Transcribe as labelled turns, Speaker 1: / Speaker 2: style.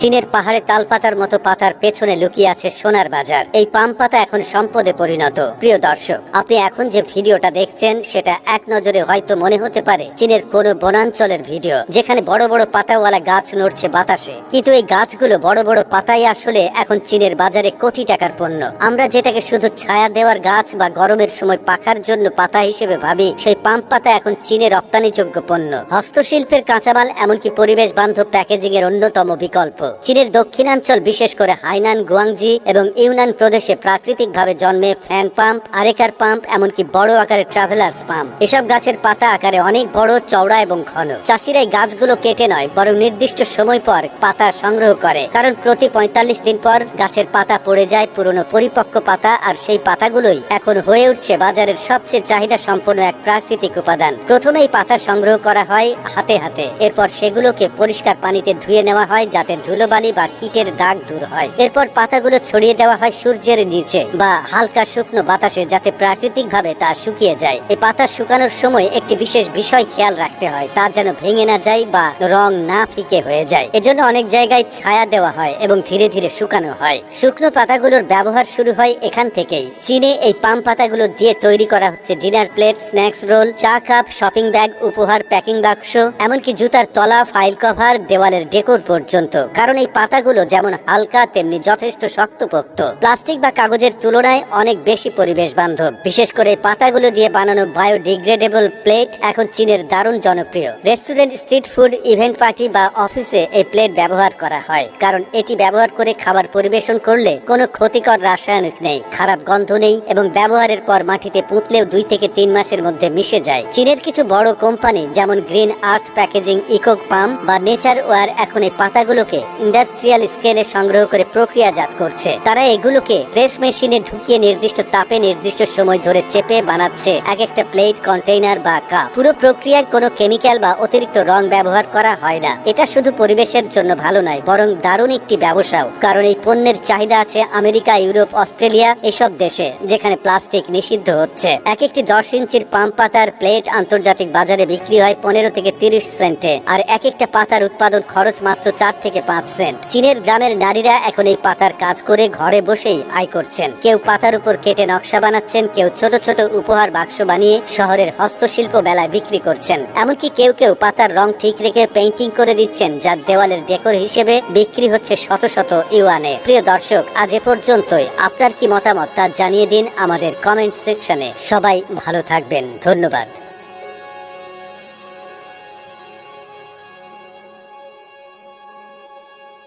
Speaker 1: চীনের পাহাড়ে তালপাতার মতো পাতার পেছনে লুকিয়ে আছে সোনার বাজার। এই পাম পাতা এখন সম্পদে পরিণত। প্রিয় দর্শক, আপনি এখন যে ভিডিওটা দেখছেন, সেটা এক নজরে হয়তো মনে হতে পারে চীনের কোন বনাঞ্চলের ভিডিও, যেখানে বড় বড় পাতাওয়ালা গাছ নড়ছে বাতাসে। কিন্তু এই গাছগুলো বড় বড় পাতাই আসলে এখন চীনের বাজারে কোটি টাকার পণ্য। আমরা যেটাকে শুধু ছায়া দেওয়ার গাছ বা গরমের সময় পাখার জন্য পাতা হিসেবে ভাবি, সেই পাম পাতা এখন চীনে রপ্তানিযোগ্য পণ্য। হস্তশিল্পের কাঁচামাল, এমনকি পরিবেশ বান্ধব প্যাকেজিং এর অন্যতম বিকল্প। চীনের দক্ষিণাঞ্চল, বিশেষ করে হাইনান, গুয়াংজি এবং ইউনান প্রদেশে প্রাকৃতিক ভাবে জন্মে ফ্যান পাম্প, আরেকার পাম্প, এমনকি বড় আকারের ট্রাভেলার্স পাম্প। এসব গাছের পাতা আকারে অনেক বড়, চওড়া এবং ঘন। চাষিরা এই গাছগুলো কেটে নয়, বরং নির্দিষ্ট সময় পর পাতা সংগ্রহ করে। কারণ প্রতি পঁয়তাল্লিশ দিন পর গাছের পাতা পড়ে যায়, পুরনো পরিপক্ক পাতা, আর সেই পাতাগুলোই এখন হয়ে উঠছে বাজারের সবচেয়ে চাহিদা সম্পন্ন এক প্রাকৃতিক উপাদান। প্রথমে এই পাতা সংগ্রহ করা হয় হাতে হাতে। এরপর সেগুলোকে পরিষ্কার পানিতে ধুয়ে নেওয়া হয়, যাতে ধুলোবালি বা কীটের দাগ দূর হয়। এরপর পাতাগুলো ছড়িয়ে দেওয়া হয় সূর্যের নিচে বা হালকা শুকনো বাতাসে যাতে প্রাকৃতিক ভাবে তা শুকিয়ে যায়। এই পাতা শুকানোর সময় একটি বিশেষ বিষয় খেয়াল রাখতে হয়, তা যেন ভেঙে না যায় বা রং না ফিকে হয়ে যায়। এজন্য অনেক জায়গায় ছায়া দেওয়া হয় এবং ধীরে ধীরে শুকানো হয়। শুকনো পাতাগুলোর ব্যবহার শুরু হয় এখান থেকেই। চীনে এই পাম পাতাগুলো দিয়ে তৈরি করা হচ্ছে ডিনার প্লেট, স্ন্যাক্স রোল, চা কাপ, শপিং ব্যাগ, উপহার, প্যাকিং বাক্স, এমনকি জুতার তলা, ফাইল কভার, দেওয়ালের ডেকোর পর্যন্ত। কারণ এই পাতাগুলো যেমন হালকা, তেমনি যথেষ্ট শক্তপোক্ত। প্লাস্টিক বা কাগজের তুলনায় অনেক বেশি পরিবেশ বান্ধব। বিশেষ করে পাতাগুলো দিয়ে বানানো বায়োডিগ্রেডেবল প্লেট এখন চীনের দারুণ জনপ্রিয়। Restaurant, street food, event party বা অফিসে এই প্লেট ব্যবহার করা হয়। কারণ এটি ব্যবহার করে খাবার পরিবেশন করলে কোনো ক্ষতিকর রাসায়নিক নেই, খারাপ গন্ধ নেই এবং ব্যবহারের পর মাটিতে পুঁতলেও দুই থেকে তিন মাসের মধ্যে মিশে যায়। চীনের কিছু বড় কোম্পানি যেমন গ্রিন আর্থ প্যাকেজিং, ইকোক পাম্প বা নেচার ওয়ার এখন এই পাতাগুলোকে ইন্ডাস্ট্রিয়াল স্কেলে সংগ্রহ করে প্রক্রিয়াজাত করছে। তারা এগুলোকে প্রেস মেশিনে ঢুকিয়ে নির্দিষ্ট তাপে নির্দিষ্ট সময় ধরে চেপে বানাচ্ছে। এক একটা প্লেট, কন্টেইনার বা কাপ। পুরো প্রক্রিয়ায় কোনো কেমিক্যাল বা অতিরিক্ত রং ব্যবহার করা হয় না। এটা শুধু পরিবেশের জন্য ভালো নয়, বরং দারুণ একটি ব্যবসাও। কারণ এই পণ্যের চাহিদা আছে আমেরিকা, ইউরোপ, অস্ট্রেলিয়া, এসব দেশে, যেখানে প্লাস্টিক নিষিদ্ধ হচ্ছে। এক একটি দশ ইঞ্চির পাম পাতার প্লেট আন্তর্জাতিক বাজারে বিক্রি হয় পনেরো থেকে তিরিশ সেন্টে। আর এক একটা পাতার উৎপাদন খরচ মাত্র চার থেকে পাঁচ সেন্ট চীনের গ্রামের নারীরা এখন এই পাতার কাজ করে ঘরে বসেই আয় করছেন। কেউ পাতার উপর কেটে নকশা বানাচ্ছেন, কেউ ছোট ছোট উপহার বাক্স বানিয়ে শহরের হস্তশিল্প মেলায় বিক্রি করছেন। এমনকি কেউ কেউ পাতার রং ঠিক রেখে পেইন্টিং করে দিচ্ছেন, যা দেওয়ালের ডেকোর হিসেবে বিক্রি হচ্ছে শত শত ইউয়ানে। প্রিয় দর্শক, আজ এ পর্যন্তই। আপনার কি মতামত তা জানিয়ে দিন আমাদের কমেন্ট সেকশনে। সবাই ভালো থাকবেন। ধন্যবাদ।